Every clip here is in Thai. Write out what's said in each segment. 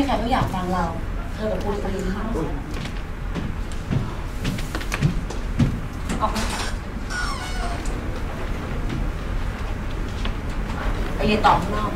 มีใครเขาอยากฟังเรา เธอแบบปุยปุยมากออกไปเรียนต่อข้างนอก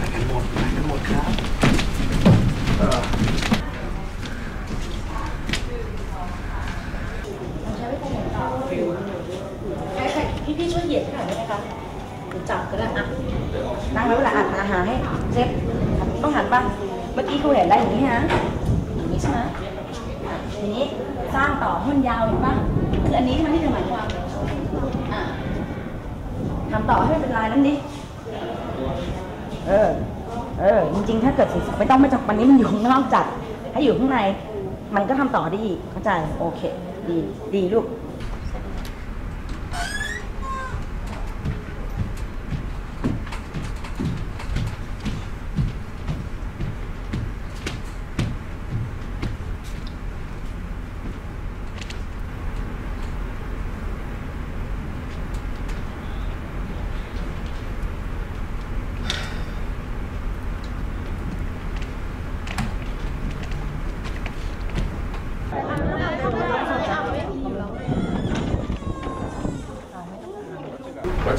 ไปกันหมดไปกันหมดครับเออ พี่พี่ๆช่วยเหยียบให้หน่อยได้ไหมคะหรือจับก็ได้อะนั่งแล้วเวลาอ่านอาหารให้เช็คต้องหันบ้างเมื่อกี้ครูเห็นอะไรอย่างนี้ฮะอย่างนี้ใช่ไหมทีนี้สร้างต่อให้มันยาวเห็นป่ะคืออันนี้มันที่จะหมายความทำต่อให้มันเป็นลายนั้นดิ เออ เออ จริงๆ ถ้าเกิดศีรษะไม่ต้องไม่จำวันนี้มันอยู่ข้างนอกจัดถ้อยู่ข้างใน มันก็ทำต่อได้อีกเข้าใจ โอเค ดี ดีลูก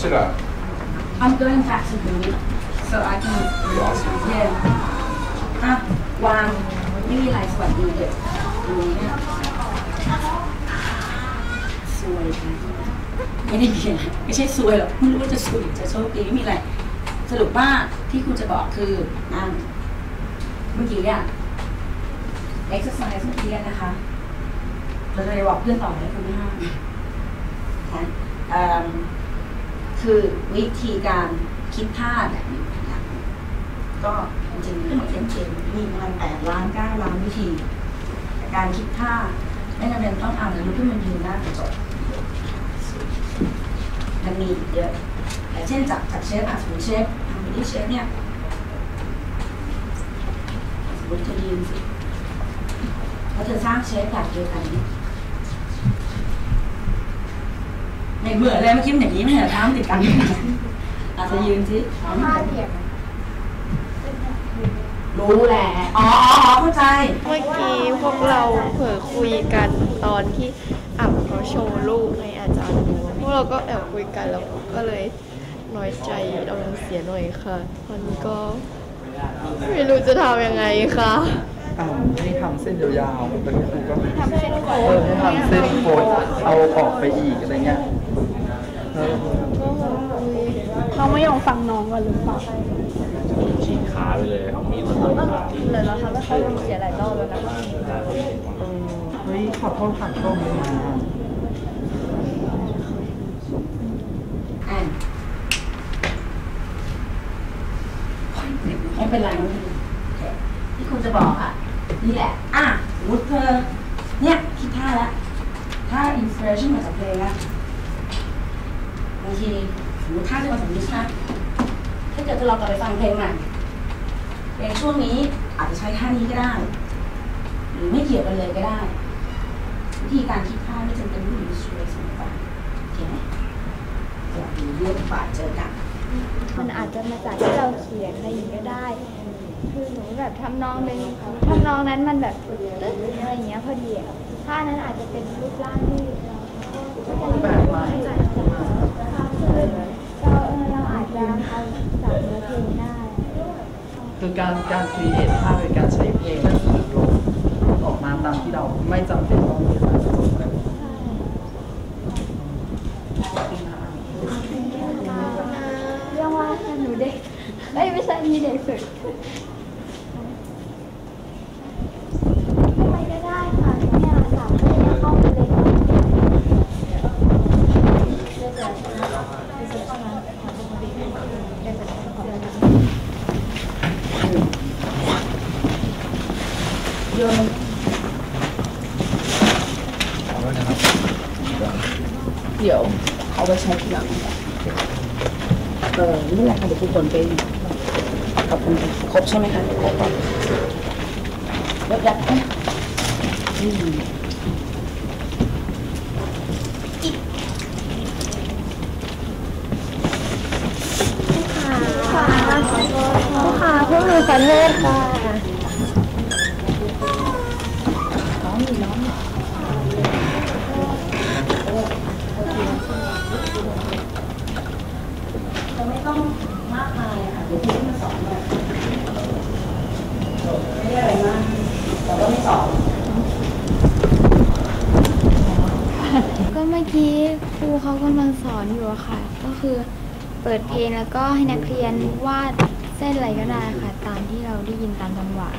What's it up? I'm going back to the room so I can yeah อะวางไม่มีอะไรสวัสดีเด็กดูเนี่ยสวยไม่ได้มีอะไม่ใช่สวยหรอกไม่รู้ว่าจะสวยจะโชคดีไม่มีอะไรสรุปว่าที่ครูจะบอกคือนั่งเมื่อกี้อะ exercise เมื่อกี้นะคะเราจะไปบอกเพื่อนต่อให้คุณไม่ห้ามนะ คือวิธีการคิดท่าแบบนี้นะคะก็จริงๆเขียนเขียนมีประมาณแปดล้านเก้าล้านวิธี การคิดท่าไม่จำเป็นต้องเอาแต่ลุกขึ้นมายืนหน้ากระจกมันมีเยอะแต่เช่นจากจากเชฟอะสมมติเชฟทำไปที่เชฟเนี่ยสมมติเธอยืนสิแล้วเธอสร้างเชฟแบบเดียวกันเนี่ย ไม่เบื่อเลยเมื่อกี้มันอย่างนี้ไม่เห็นเท้ามันติดกันอาจจะยืนสิรู้แหละอ๋ออ๋ออ๋อเข้าใจ เมื่อกี้พวกเราเผลอคุยกันตอนที่อับเขาโชว์รูปให้อาจารย์ดูพวกเราก็แอบคุยกันแล้วก็เลยน้อยใจอารมณ์เสียหน่อยค่ะตอนนี้ก็ไม่รู้จะทำยังไงค่ะอ้าวให้ทำเส้นยาวๆเป็นครูก็ทำเส้นโค้ดให้ทำเส้นโค้ดเอาออกไปอีกอะไรเงี้ย เออเราไม่ยอมฟังน้องกันหรือเปล่าฉีกขาไปเลยเอามีดมาตัดขาทิ้งเลยเราทำให้เขาเสียหลายรอบแล้วนะคะเฮ้ยขอโทษค่ะกล้องไม่มาไม่เป็นไรไม่เป็นไรที่คุณจะบอกอะ นี่แหละ อะสมมติเธอ เนี่ย คิดท่าแล้วท่าอินสปิเรชันมาจากเพลงนะ บางทีสมมติท่าจะมาสมมตินะถ้าเกิดเธอลองกลับไปฟังเพลงใหม่เพลงช่วงนี้อาจจะใช้ท่านี้ก็ได้ หรือไม่เกี่ยวกันเลยก็ได้ วิธีการคิดท่าไม่จำเป็นต้องมีสวยสมบัติโอเคไหมสวัสดีเรื่องฝ่าเจอกันมันอาจจะมาจากที่เราเขียนอะไรอย่างนี้ก็ได้ คือหนูแบบทำนองหนึ่งทำนองนั้นมันแบบตึ๊ดอะไรอย่างเงี้ยพอดีท่านั้นอาจจะเป็นรูปร่างที่เราแบบใหม่ คือเราเออเราอาจจะเอาจากเนื้อเพลงได้ คือการการครีเอทภาพเป็นการใช้เพลงและสื่อลมออกมาตามที่เราไม่จำเป็นต้องมีอะไรจบอะไร เรื่องว่าหนูเด็กเอ้ยไม่ใช่มีเด็กสุดไปก็ได้ค่ะเนี่ยสามคนเนี่ยเข้าไปเลยค่ะ โยน เอาไว้นะครับ เดี๋ยวเอาไปใช้ทีหลังเออไม่เป็นไรค่ะเดี๋ยวคุณผลไปขอบคุณค่ะครบใช่ไหมคะครบก่อนยกยัดไหมอืมลูกค้าพวกหนูขอโทษค่ะ จะไม่ต้องมากมายค่ะเดี๋ยวพี่มาสอนแบบไม่ได้อะไรมากแต่ว่าไม่สอนก็เมื่อกี้ครูเขากำลังสอนอยู่อะค่ะ ก็คือเปิดเพลงแล้วก็ให้นักเรียนวาดเส้นอะไรก็ได้ค่ะ ตามที่เราได้ยินตามจังหวะ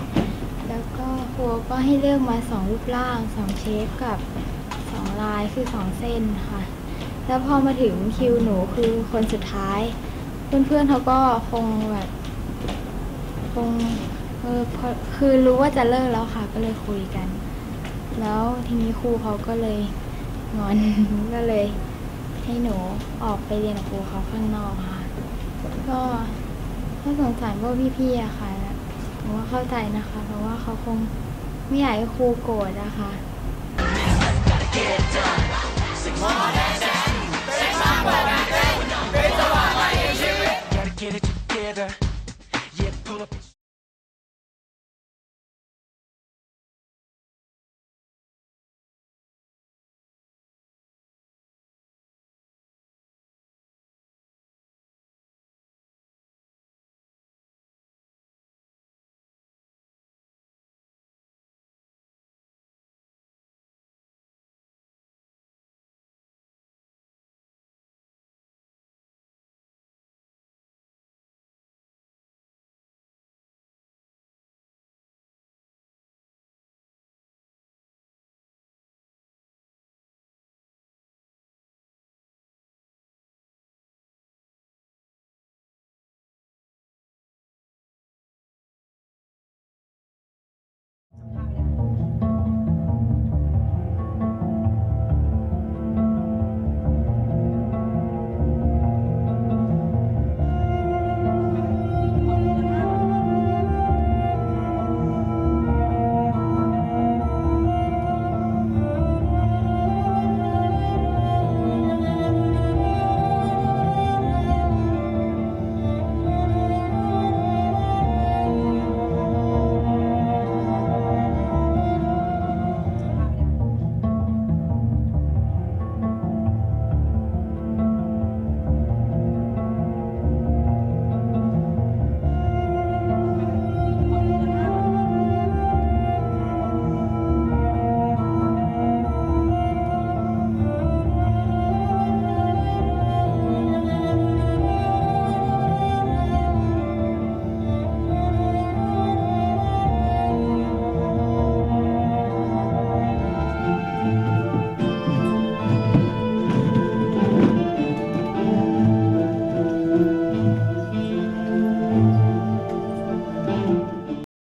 แล้วก็ครูก็ให้เลือกมาสองรูปร่างสองเชฟกับสองลายคือสองเส้นค่ะ แล้วพอมาถึงคิวหนูคือคนสุดท้าย เพื่อนๆเขาก็คงแบบคงเออพอคือรู้ว่าจะเลิกแล้วค่ะ ก็เลยคุยกัน แล้วทีนี้ครูเขาก็เลยงอน ก็เลยให้หนูออกไปเรียนกับครูเขาข้างนอกค่ะ ก็ก็สงสารพวกพี่ๆอะค่ะผมว่าเข้าใจนะคะ เพราะว่าเขาคงไม่อยากให้ครูโกรธนะคะ